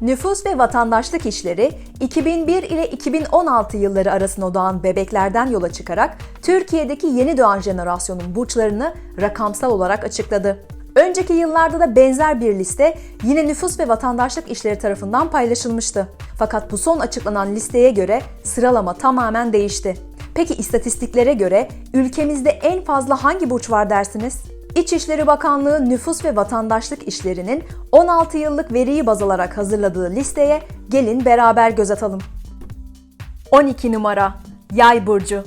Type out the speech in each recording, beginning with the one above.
Nüfus ve vatandaşlık işleri 2001 ile 2016 yılları arasında doğan bebeklerden yola çıkarak Türkiye'deki yeni doğan jenerasyonun burçlarını rakamsal olarak açıkladı. Önceki yıllarda da benzer bir liste yine nüfus ve vatandaşlık işleri tarafından paylaşılmıştı. Fakat bu son açıklanan listeye göre sıralama tamamen değişti. Peki istatistiklere göre ülkemizde en fazla hangi burç var dersiniz? İçişleri Bakanlığı Nüfus ve Vatandaşlık İşleri'nin 16 yıllık veriyi baz alarak hazırladığı listeye gelin beraber göz atalım. 12 numara Yay burcu.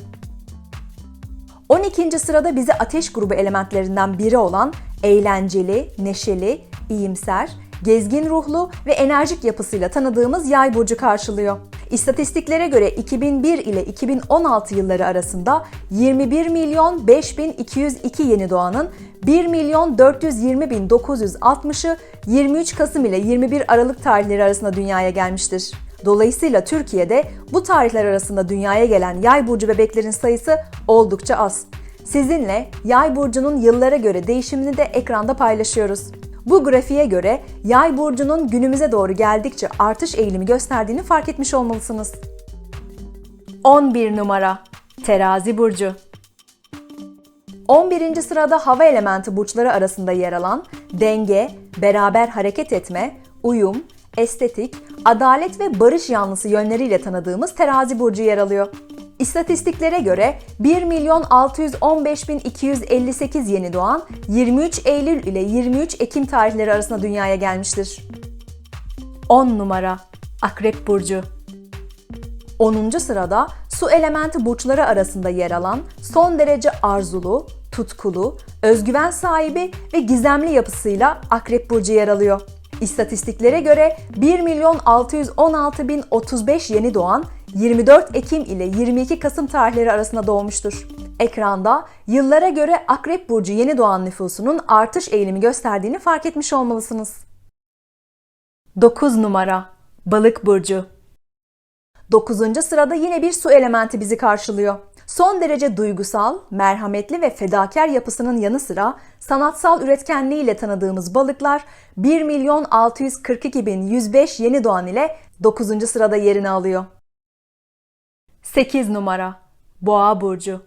12. sırada bizi ateş grubu elementlerinden biri olan eğlenceli, neşeli, iyimser, gezgin ruhlu ve enerjik yapısıyla tanıdığımız Yay burcu karşılıyor. İstatistiklere göre 2001 ile 2016 yılları arasında 21 milyon 5202 yeni doğanın 1 milyon 420 bin 960'ı 23 Kasım ile 21 Aralık tarihleri arasında dünyaya gelmiştir. Dolayısıyla Türkiye'de bu tarihler arasında dünyaya gelen yay burcu bebeklerin sayısı oldukça az. Sizinle yay burcunun yıllara göre değişimini de ekranda paylaşıyoruz. Bu grafiğe göre yay burcunun günümüze doğru geldikçe artış eğilimi gösterdiğini fark etmiş olmalısınız. 11 numara Terazi burcu. 11. sırada hava elementi burçları arasında yer alan denge, beraber hareket etme, uyum, estetik, adalet ve barış yanlısı yönleriyle tanıdığımız terazi burcu yer alıyor. İstatistiklere göre 1 milyon 615 bin 258 yeni doğan 23 Eylül ile 23 Ekim tarihleri arasında dünyaya gelmiştir. 10 numara Akrep Burcu 10. sırada su elementi burçları arasında yer alan son derece arzulu, tutkulu, özgüven sahibi ve gizemli yapısıyla Akrep Burcu yer alıyor. İstatistiklere göre 1 milyon 616 bin 35 yeni doğan 24 Ekim ile 22 Kasım tarihleri arasında doğmuştur. Ekranda yıllara göre Akrep Burcu yeni doğan nüfusunun artış eğilimi gösterdiğini fark etmiş olmalısınız. 9 numara Balık Burcu 9. sırada yine bir su elementi bizi karşılıyor. Son derece duygusal, merhametli ve fedakar yapısının yanı sıra sanatsal üretkenliğiyle tanıdığımız balıklar 1 milyon 642 bin 105 yeni doğan ile 9. sırada yerini alıyor. 8 numara Boğa burcu.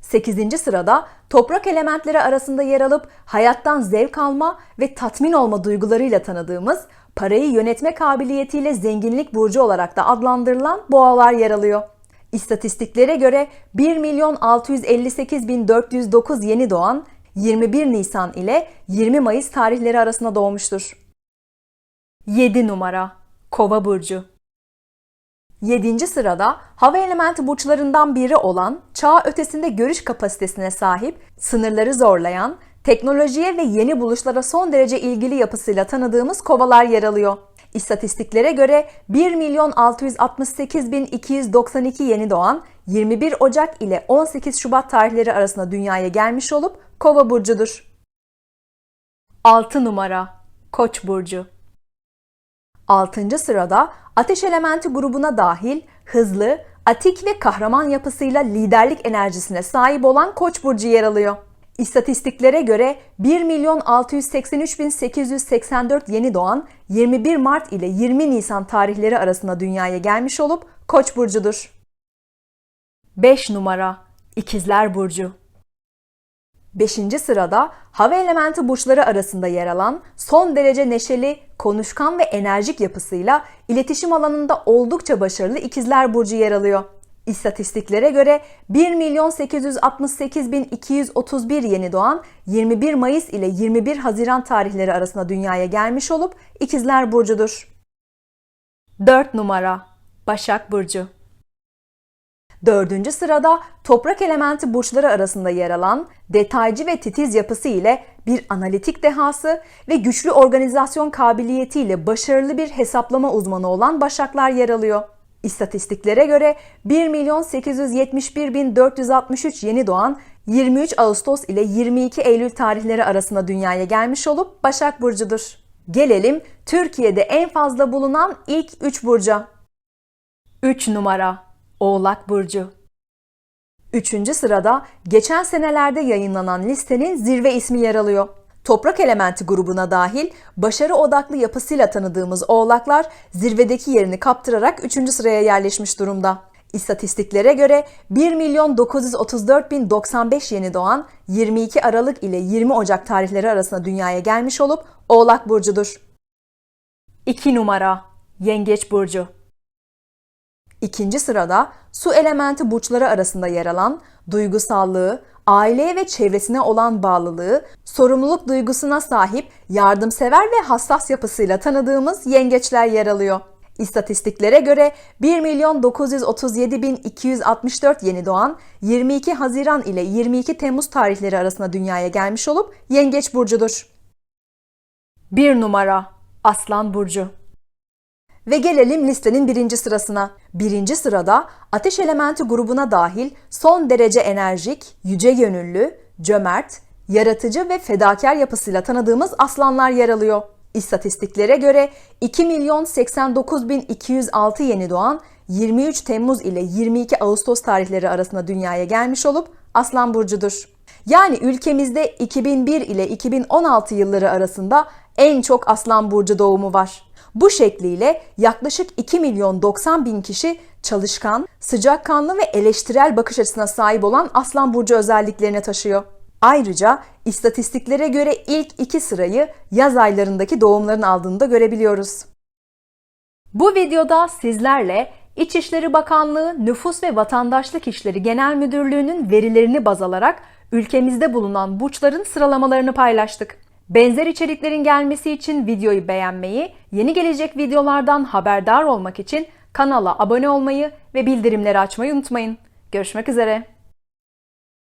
8. sırada toprak elementleri arasında yer alıp hayattan zevk alma ve tatmin olma duygularıyla tanıdığımız parayı yönetme kabiliyetiyle zenginlik burcu olarak da adlandırılan boğalar yer alıyor. İstatistiklere göre 1 milyon 658 bin 409 yeni doğan 21 Nisan ile 20 Mayıs tarihleri arasında doğmuştur. 7 numara Kova burcu. 7. sırada hava elementi burçlarından biri olan çağ ötesinde görüş kapasitesine sahip, sınırları zorlayan, teknolojiye ve yeni buluşlara son derece ilgili yapısıyla tanıdığımız kovalar yer alıyor. İstatistiklere göre 1 milyon 668 bin 292 yeni doğan 21 Ocak ile 18 Şubat tarihleri arasında dünyaya gelmiş olup kova burcudur. 6 numara Koç burcu. 6. sırada ateş elementi grubuna dahil hızlı, atik ve kahraman yapısıyla liderlik enerjisine sahip olan Koç burcu yer alıyor. İstatistiklere göre 1 milyon 683 bin 884 yeni doğan 21 Mart ile 20 Nisan tarihleri arasında dünyaya gelmiş olup Koç burcudur. 5 numara İkizler burcu. 5. sırada hava elementi burçları arasında yer alan son derece neşeli, konuşkan ve enerjik yapısıyla iletişim alanında oldukça başarılı İkizler burcu yer alıyor. İstatistiklere göre 1 milyon 868 bin 231 yeni doğan 21 Mayıs ile 21 Haziran tarihleri arasında dünyaya gelmiş olup İkizler burcudur. 4 numara Başak burcu. Dördüncü sırada toprak elementi burçları arasında yer alan detaycı ve titiz yapısı ile bir analitik dehası ve güçlü organizasyon kabiliyetiyle başarılı bir hesaplama uzmanı olan Başaklar yer alıyor. İstatistiklere göre 1 milyon 871 bin 463 yeni doğan 23 Ağustos ile 22 Eylül tarihleri arasında dünyaya gelmiş olup Başak Burcu'dur. Gelelim Türkiye'de en fazla bulunan ilk 3 burca. 3 numara Oğlak Burcu. Üçüncü sırada geçen senelerde yayınlanan listenin zirve ismi yer alıyor. Toprak elementi grubuna dahil başarı odaklı yapısıyla tanıdığımız oğlaklar zirvedeki yerini kaptırarak 3. sıraya yerleşmiş durumda. İstatistiklere göre 1 milyon 934 bin 95 yeni doğan 22 Aralık ile 20 Ocak tarihleri arasında dünyaya gelmiş olup Oğlak Burcu'dur. 2 numara Yengeç Burcu İkinci sırada su elementi burçları arasında yer alan duygusallığı, aileye ve çevresine olan bağlılığı, sorumluluk duygusuna sahip, yardımsever ve hassas yapısıyla tanıdığımız yengeçler yer alıyor. İstatistiklere göre 1 milyon 937 bin 264 yeni doğan 22 Haziran ile 22 Temmuz tarihleri arasında dünyaya gelmiş olup Yengeç Burcu'dur. 1 numara Aslan Burcu ve gelelim listenin birinci sırasına. Birinci sırada ateş elementi grubuna dahil son derece enerjik, yüce gönüllü, cömert, yaratıcı ve fedakar yapısıyla tanıdığımız aslanlar yer alıyor. İstatistiklere göre 2 milyon 89 bin 206 yeni doğan 23 Temmuz ile 22 Ağustos tarihleri arasında dünyaya gelmiş olup Aslan Burcu'dur. Yani ülkemizde 2001 ile 2016 yılları arasında en çok Aslan Burcu doğumu var. Bu şekliyle yaklaşık 2 milyon 90 bin kişi çalışkan, sıcakkanlı ve eleştirel bakış açısına sahip olan Aslan Burcu özelliklerini taşıyor. Ayrıca istatistiklere göre ilk iki sırayı yaz aylarındaki doğumların aldığını da görebiliyoruz. Bu videoda sizlerle İçişleri Bakanlığı Nüfus ve Vatandaşlık İşleri Genel Müdürlüğü'nün verilerini baz alarak ülkemizde bulunan burçların sıralamalarını paylaştık. Benzer içeriklerin gelmesi için videoyu beğenmeyi, yeni gelecek videolardan haberdar olmak için kanala abone olmayı ve bildirimleri açmayı unutmayın. Görüşmek üzere.